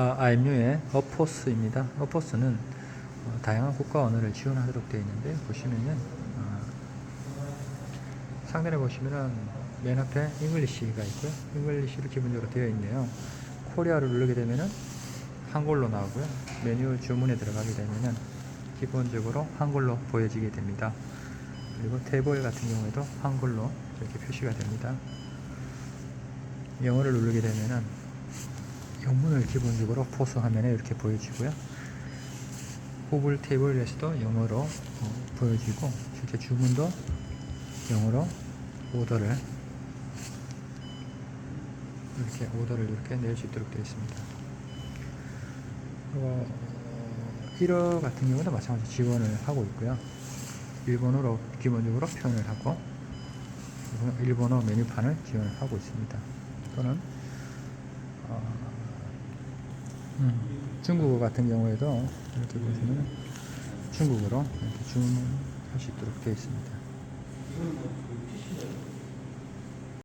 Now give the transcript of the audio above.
아, IMU의 어포스입니다. 어포스는 어, 다양한 국가 언어를 지원하도록 되어 있는데 보시면은 어, 상단에 보시면은 맨 앞에 잉글리시가 있고요. 잉글리시로 기본적으로 되어 있네요. 코리아를 누르게 되면은 한글로 나오고요. 메뉴 주문에 들어가게 되면은 기본적으로 한글로 보여지게 됩니다. 그리고 테이블 같은 경우에도 한글로 이렇게 표시가 됩니다. 영어를 누르게 되면은 영문을 기본적으로 포스 화면에 이렇게 보여지고요. 호불 테이블에서도 영어로 어, 보여지고 실제 주문도 영어로 오더를 이렇게 오더를 이렇게 낼 수 있도록 되어 있습니다. 어, 1어 같은 경우도 마찬가지 지원을 하고 있고요. 일본어로 기본적으로 표현을 하고 일본어 메뉴판을 지원을 하고 있습니다. 또는 어, 음, 중국어 같은 경우에도 이렇게 보시면 중국어로 이렇게 주문할 수 있도록 되어 있습니다.